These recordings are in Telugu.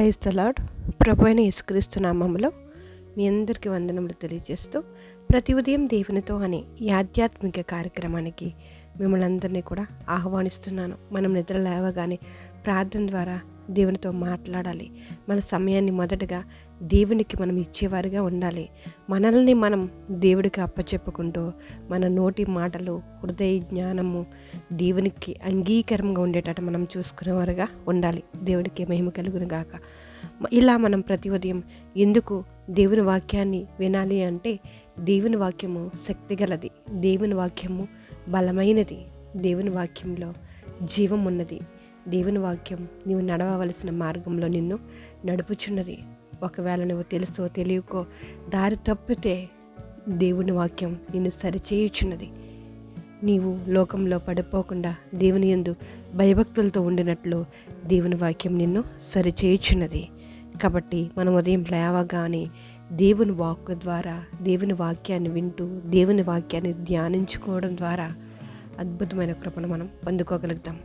ప్రైజ్ ద లాడ్ ప్రభు అయిన యేసుక్రీస్తు నామములో మీ అందరికీ వందనములు తెలియజేస్తూ ప్రతి ఉదయం దేవునితో అనే ఈ ఆధ్యాత్మిక కార్యక్రమానికి మిమ్మల్ని అందరినీ కూడా ఆహ్వానిస్తున్నాను. మనం నిద్ర లేవగానే ప్రార్థన ద్వారా దేవునితో మాట్లాడాలి. మన సమయాన్ని మొదటగా దేవునికి మనం ఇచ్చేవారిగా ఉండాలి. మనల్ని మనం దేవుడికి అప్పచెప్పుకుంటూ మన నోటి మాటలు హృదయ జ్ఞానము దేవునికి అంగీకారంగా ఉండేటట్టు మనం చూసుకునేవారుగా ఉండాలి. దేవుడికి మహిమ కలుగును గాక. ఇలా మనం ప్రతి ఉదయం ఎందుకు దేవుని వాక్యాన్ని వినాలి అంటే దేవుని వాక్యము శక్తిగలది. దేవుని వాక్యము బలమైనది. దేవుని వాక్యంలో జీవం ఉన్నది. దేవుని వాక్యం నీవు నడవవలసిన మార్గంలో నిన్ను నడుపుచున్నది. ఒకవేళ నువ్వు తెలుసో తెలియకో దారి తప్పితే దేవుని వాక్యం నిన్ను సరిచేయుచున్నది. నీవు లోకంలో పడిపోకుండా దేవుని యందు భయభక్తులతో ఉండినట్లు దేవుని వాక్యం నిన్ను సరిచేయుచున్నది. కాబట్టి మనం ఉదయం లేవగానే దేవుని వాక్ ద్వారా దేవుని వాక్యాన్ని వింటూ దేవుని వాక్యాన్ని ధ్యానించుకోవడం ద్వారా అద్భుతమైన కృపను మనం పొందుకోగలుగుతాం.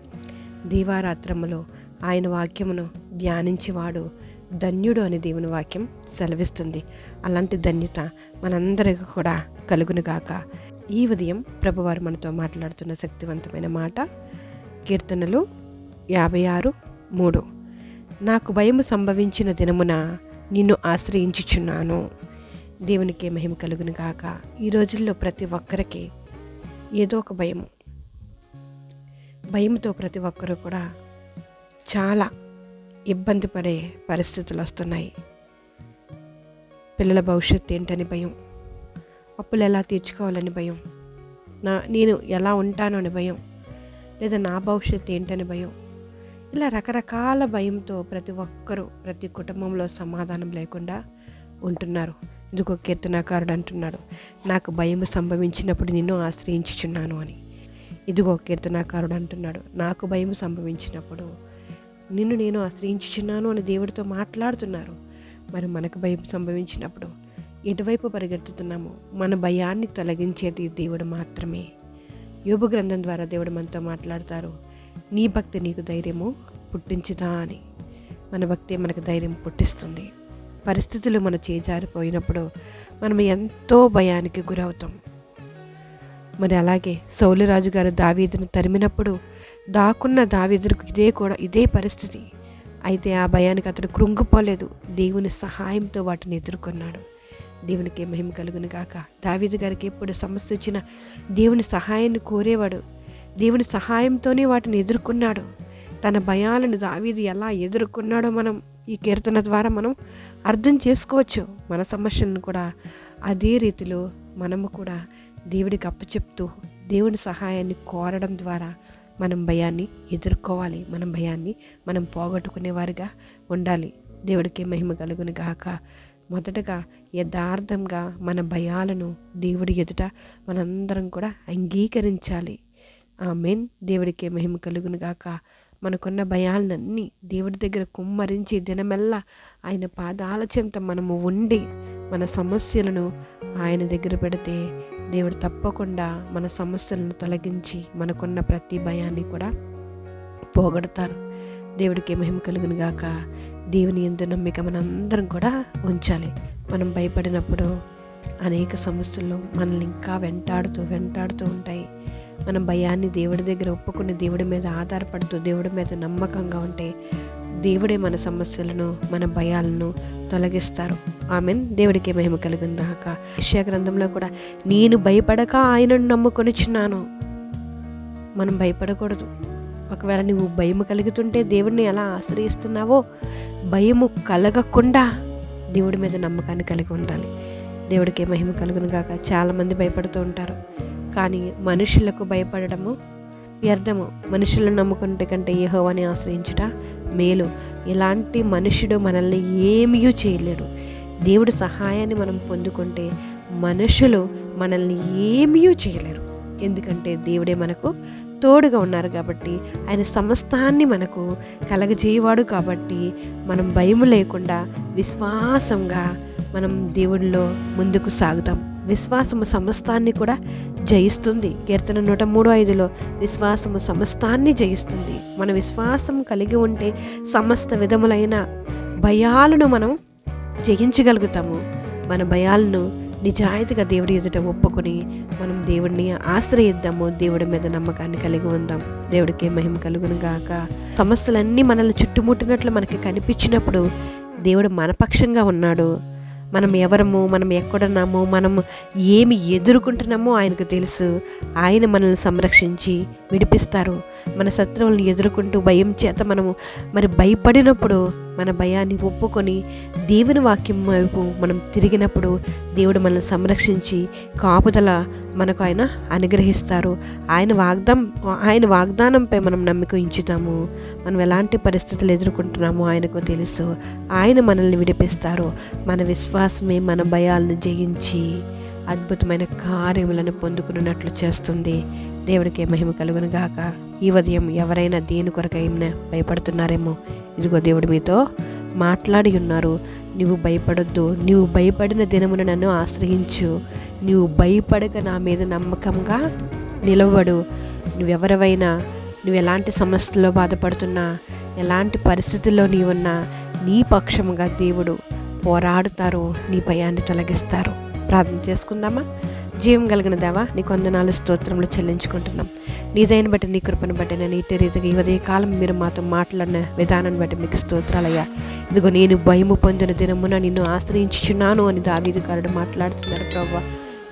దీవారాత్రములో ఆయన వాక్యమును ధ్యానించేవాడు ధన్యుడు అని దేవుని వాక్యం సెలవిస్తుంది. అలాంటి ధన్యత మనందరికీ కూడా కలుగునుగాక. ఈ ఉదయం ప్రభువారు మనతో మాట్లాడుతున్న శక్తివంతమైన మాట కీర్తనలు యాభై ఆరు మూడు. నాకు భయము సంభవించిన దినమున నిన్ను ఆశ్రయించుచున్నాను. దేవునికి మహిమ కలుగును గాక ఈ రోజుల్లో ప్రతి ఒక్కరికి ఏదో ఒక భయము భయంతో ప్రతి ఒక్కరూ కూడా చాలా ఇబ్బంది పడే పరిస్థితులు వస్తున్నాయి. పిల్లల భవిష్యత్తు ఏంటని భయం అప్పులు ఎలా తీర్చుకోవాలని భయం నా నేను ఎలా ఉంటాను అని భయం లేదా నా భవిష్యత్తు ఏంటని భయం ఇలా రకరకాల భయంతో ప్రతి ఒక్కరూ ప్రతి కుటుంబంలో సమాధానం లేకుండా ఉంటున్నారు. ఇదిగో కీర్తనాకారుడు అంటున్నాడు నాకు భయం సంభవించినప్పుడు నిన్ను ఆశ్రయించుచున్నాను అని. ఇదిగో కీర్తనాకారుడు అంటున్నాడు. నాకు భయం సంభవించినప్పుడు నిన్ను నేను ఆశ్రయించుచున్నాను అని దేవుడితో మాట్లాడుతున్నారు. మరి మనకు భయం సంభవించినప్పుడు ఎటువైపు పరిగెత్తుతున్నాము? మన భయాన్ని తొలగించేది దేవుడు మాత్రమే. యోబు గ్రంథం ద్వారా దేవుడు మనతో మాట్లాడతారు. నీ భక్తి నీకు ధైర్యము పుట్టించుదా అని. మన భక్తి మనకు ధైర్యం పుట్టిస్తుంది. పరిస్థితులు మన చేజారిపోయినప్పుడు మనం ఎంతో భయానికి గురవుతాం. మరి అలాగే సౌలిరాజు గారు దావీదును తరిమినప్పుడు దాక్కున్న దావీదులకు ఇదే కూడా ఇదే పరిస్థితి. అయితే ఆ భయానికి అతడు కృంగిపోలేదు. దేవుని సహాయంతో వాటిని ఎదుర్కొన్నాడు. దేవునికి మహిమ కలుగును గాక. దావీదు గారికి ఎప్పుడు సమస్య వచ్చినా దేవుని సహాయాన్ని కోరేవాడు. దేవుని సహాయంతోనే వాటిని ఎదుర్కొన్నాడు. తన భయాలను దావీదు ఎలా ఎదుర్కొన్నాడో మనం ఈ కీర్తన ద్వారా మనం అర్థం చేసుకోవచ్చు. మన సమస్యలను కూడా అదే రీతిలో మనము కూడా దేవుడికి అప్పచెప్తూ దేవుని సహాయాన్ని కోరడం ద్వారా మనం భయాన్ని ఎదుర్కోవాలి. మనం భయాన్ని మనం పోగొట్టుకునేవారుగా ఉండాలి. దేవుడికి మహిమ కలుగును గాక. మొదటగా యథార్థంగా మన భయాలను దేవుడి ఎదుట మనందరం కూడా అంగీకరించాలి. ఆ మెయిన్ దేవుడికి మహిమ కలుగును గాక. మనకున్న భయాలన్నీ దేవుడి దగ్గర కుమ్మరించి దినమెల్లా ఆయన పాదాల చెంత మనము ఉండి మన సమస్యలను ఆయన దగ్గర పెడితే దేవుడు తప్పకుండా మన సమస్యలను తొలగించి మనకున్న ప్రతి భయాన్ని కూడా పోగొడతారు. దేవుడికి మహిమ కలుగును గాక. దేవుని ఎందు నమ్మిక మనందరం కూడా ఉంచాలి. మనం భయపడినప్పుడు అనేక సమస్యలు మనల్ని ఇంకా వెంటాడుతూ వెంటాడుతూ ఉంటాయి. మనం భయాన్ని దేవుడి దగ్గర ఒప్పుకుని దేవుడి మీద ఆధారపడుతూ దేవుడి మీద నమ్మకంగా ఉంటే దేవుడే మన సమస్యలను మన భయాలను తొలగిస్తారు. ఆమె దేవుడికి మహిమ కలిగిందాక విషయ గ్రంథంలో కూడా నేను భయపడక ఆయనను నమ్ముకొనిచున్నాను. మనం భయపడకూడదు. ఒకవేళ నువ్వు భయము కలుగుతుంటే దేవుడిని ఎలా ఆశ్రయిస్తున్నావో భయము కలగకుండా దేవుడి మీద నమ్మకాన్ని కలిగి ఉండాలి. దేవుడికి మహిమ కలుగును గాక. చాలామంది భయపడుతూ ఉంటారు. కానీ మనుషులకు భయపడడము వ్యర్థము. మనుషులను నమ్ముకుంటే కంటే యహోవాని ఆశ్రయించుట మేలు. ఇలాంటి మనుషుడు మనల్ని ఏమీ చేయలేడు. దేవుడి సహాయాన్ని మనం పొందుకుంటే మనుషులు మనల్ని ఏమీ చేయలేరు. ఎందుకంటే దేవుడే మనకు తోడుగా ఉన్నారు కాబట్టి ఆయన సమస్తాన్ని మనకు కలగజేయవాడు కాబట్టి మనం భయం లేకుండా విశ్వాసంగా మనం దేవుడిలో ముందుకు సాగుతాం. విశ్వాసము సమస్తాన్ని కూడా జయిస్తుంది. కీర్తన నూట మూడు ఐదులో విశ్వాసము సమస్తాన్ని జయిస్తుంది. మన విశ్వాసం కలిగి ఉంటే సమస్త విధములైన భయాలను మనం జయించగలుగుతాము. మన భయాలను నిజాయితీగా దేవుడి ఎదుట ఒప్పుకొని మనం దేవుడిని ఆశ్రయిద్దాము. దేవుడి మీద నమ్మకాన్ని కలిగి ఉందాం. దేవుడికి మహిమ కలుగును గాక. సమస్యలన్నీ మనల్ని చుట్టుముట్టినట్లు మనకి కనిపించినప్పుడు దేవుడు మనపక్షంగా ఉన్నాడు. మనం ఎవరము మనం ఎక్కడున్నాము మనము ఏమి ఎదుర్కొంటున్నామో ఆయనకు తెలుసు. ఆయన మనల్ని సంరక్షించి విడిపిస్తారు. మన శత్రువులను ఎదుర్కొంటూ భయం చేత మనము మరి భయపడినప్పుడు మన భయాన్ని ఒప్పుకొని దేవుని వాక్యం వైపు మనం తిరిగినప్పుడు దేవుడు మనల్ని సంరక్షించి కాపుదల మనకు ఆయన అనుగ్రహిస్తారు. ఆయన వాగ్దాం ఆయన వాగ్దానంపై మనం నమ్మిక ఉంచుతాము. మనం ఎలాంటి పరిస్థితులు ఎదుర్కొంటున్నామో ఆయనకు తెలుసు. ఆయన మనల్ని విడిపిస్తారు. మన విశ్వాసమే మన భయాలను జయించి అద్భుతమైన కార్యములను పొందుకున్నట్లు చేస్తుంది. దేవుడికి మహిమ కలుగును గాక ఈ ఉదయం ఎవరైనా దేని కొరకైనా భయపడుతున్నారేమో ఇదిగో దేవుడు మీతో మాట్లాడి ఉన్నారు. నువ్వు భయపడొద్దు. నువ్వు భయపడిన దినమున నన్ను ఆశ్రయించు. నువ్వు భయపడక నా మీద నమ్మకంగా నిలవడు నువ్వెవరివైనా నువ్వు ఎలాంటి సమస్యల్లో బాధపడుతున్నా ఎలాంటి పరిస్థితుల్లో నీవున్నా నీ పక్షముగా దేవుడు పోరాడుతారు నీ భయాన్ని తొలగిస్తారు. ప్రార్థన చేసుకుందామా? జీవం కలిగిన దేవా నీ కొందనాలు స్తోత్రంలో చెల్లించుకుంటున్నాం. నీదైన బట్టి నీ కృపను బట్టి నేను ఇటు రీతిగా ఈ కాలం మీరు మాతో మాట్లాడిన విధానాన్ని బట్టి మీకు స్తోత్రాలయ్యా. ఇదిగో నేను భయము పొందిన దినమున నిన్ను ఆశ్రయించుచున్నాను అని దావీదుకారుడు మాట్లాడుతున్నారు. ప్రభావ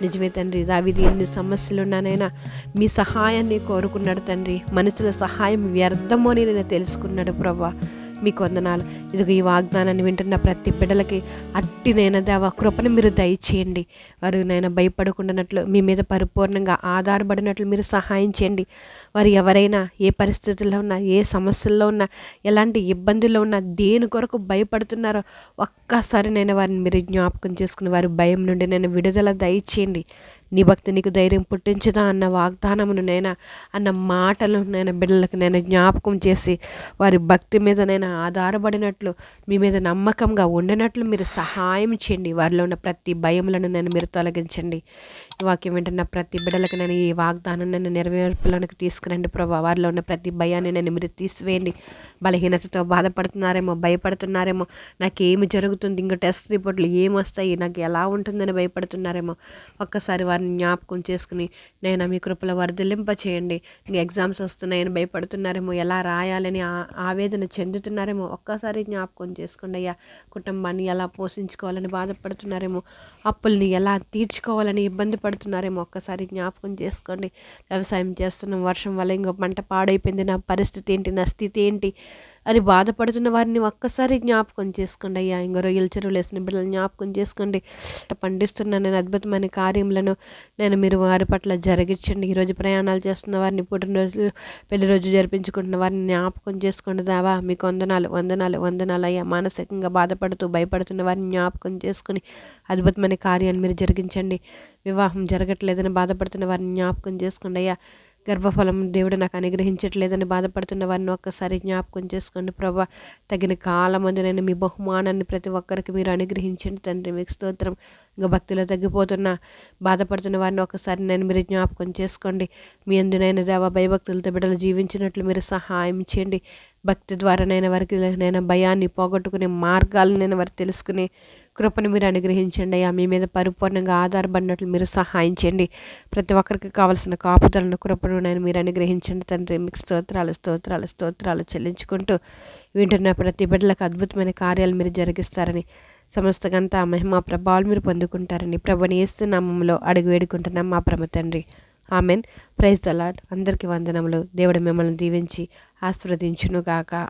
నిజమే తండ్రి దావిది ఎన్ని సమస్యలు ఉన్నానైనా మీ సహాయాన్ని కోరుకున్నాడు తండ్రి. మనుషుల సహాయం వ్యర్థమో అని నేను తెలుసుకున్నాడు ప్రభా మీకు వందనాలు. ఇదిగో ఈ వాగ్దానాన్ని వింటున్న ప్రతి బిడ్డలకి అట్టి నేను దేవ కృపను మీరు దయచేయండి. వారు నేను భయపడకుండానట్లు మీ మీద పరిపూర్ణంగా ఆధారపడినట్లు మీరు సహాయం చేయండి. వారు ఎవరైనా ఏ పరిస్థితుల్లో ఉన్నా ఏ సమస్యల్లో ఉన్నా ఎలాంటి ఇబ్బందుల్లో ఉన్నా దేని కొరకు భయపడుతున్నారో ఒక్కసారి నేను వారిని మీరు జ్ఞాపకం చేసుకుని వారి భయం నుండి నేను విడుదల దయచేయండి. నీ భక్తి నీకు ధైర్యం పుట్టించదా అన్న వాగ్దానమును నైనా అన్న మాటలు నేను బిడ్డలకు నేను జ్ఞాపకం చేసి వారి భక్తి మీద నేను ఆధారపడినట్లు మీ మీద నమ్మకంగా ఉండినట్లు మీరు సహాయం చేయండి. వారిలో ఉన్న ప్రతి భయములను నేను మీరు తొలగించండి. వాక్యం వింటున్న ప్రతి బిడ్డలకు నేను ఈ వాగ్దానం నేను నెరవేర్పులోనికి తీసుకురండి ప్రభా. వారిలో ఉన్న ప్రతి భయాన్ని నేను మీరు తీసివేయండి. బలహీనతతో బాధపడుతున్నారేమో భయపడుతున్నారేమో నాకేమి జరుగుతుంది ఇంకా టెస్ట్ రిపోర్ట్లు ఏమి వస్తాయి నాకు ఎలా ఉంటుందని భయపడుతున్నారేమో ఒక్కసారి వారిని జ్ఞాపకం చేసుకుని నేను మీ కృపలో వర్ధలింప చేయండి ఇంక ఎగ్జామ్స్ వస్తున్నాయని భయపడుతున్నారేమో ఎలా రాయాలని ఆవేదన చెందుతున్నారేమో ఒక్కసారి జ్ఞాపకం చేసుకోండి అయ్యా. కుటుంబాన్ని ఎలా పోషించుకోవాలని బాధపడుతున్నారేమో అప్పుల్ని ఎలా తీర్చుకోవాలని ఇబ్బంది పడుతున్నారేమో ఒక్కసారి జ్ఞాపకం చేసుకోండి. వ్యవసాయం చేస్తున్నాం వర్షం వల్ల ఇంకో పంట పాడైపోయింది. నా పరిస్థితి ఏంటి? నా స్థితి ఏంటి? అని బాధపడుతున్న వారిని ఒక్కసారి జ్ఞాపకం చేసుకోండి. అయ్యా ఇంకో రొయ్యల చెరువులు వేసిన బిడ్డలు జ్ఞాపకం చేసుకోండి. పండిస్తున్న నేను అద్భుతమైన కార్యములను నేను మీరు వారి పట్ల జరిగించండి. ఈరోజు ప్రయాణాలు చేస్తున్న వారిని పుట్టినరోజు పెళ్ళి రోజు జరిపించుకుంటున్న వారిని జ్ఞాపకం చేసుకోండి దావా. మీకు వందనాలు వందనాలు వందనాలు. అయ్యా మానసికంగా బాధపడుతూ భయపడుతున్న వారిని జ్ఞాపకం చేసుకుని అద్భుతమైన కార్యాన్ని మీరు జరిగించండి. వివాహం జరగట్లేదని బాధపడుతున్న వారిని జ్ఞాపకం చేసుకోండి. అయ్యా గర్భఫలం దేవుడు నాకు అనుగ్రహించట్లేదని బాధపడుతున్న వారిని ఒక్కసారి జ్ఞాపకం చేసుకోండి. ప్రభా తగిన కాలం నేను మీ బహుమానాన్ని ప్రతి ఒక్కరికి మీరు అనుగ్రహించండి. తండ్రి మీకు స్తోత్రం. ఇంకా భక్తిలో తగ్గిపోతున్న బాధపడుతున్న వారిని ఒకసారి నేను మీరు జ్ఞాపకం చేసుకోండి. మీ అందునైనా దేవ భయభక్తులతో బిడ్డలు జీవించినట్లు మీరు సహాయం చేయండి. భక్తి ద్వారా నేను వారికి నేను భయాన్ని పోగొట్టుకునే మార్గాలను నేను వారు తెలుసుకునే కృపను మీరు అనుగ్రహించండి. అయ్యా మీ మీద పరిపూర్ణంగా ఆధారపడినట్లు మీరు సహాయం చేయండి. ప్రతి ఒక్కరికి కావాల్సిన కాపుదలను కృపను నేను మీరు అనుగ్రహించండి. తండ్రి మీకు స్తోత్రాలు స్తోత్రాలు స్తోత్రాలు చెల్లించుకుంటూ వింటున్న ప్రతి బిడ్డలకు అద్భుతమైన కార్యాలు మీరు జరిగిస్తారని సమస్త గంట మహిమ ప్రభావాలు మీరు పొందుకుంటారని ప్రభుని నామంలో అడుగు వేడుకుంటున్నాం మా ప్రభు తండ్రి. ఆమెన్. ప్రైజ్ దలాడ్ అందరికీ వందనములు. దేవుడు మిమ్మల్ని దీవించి ఆశీర్వదించునుగాక.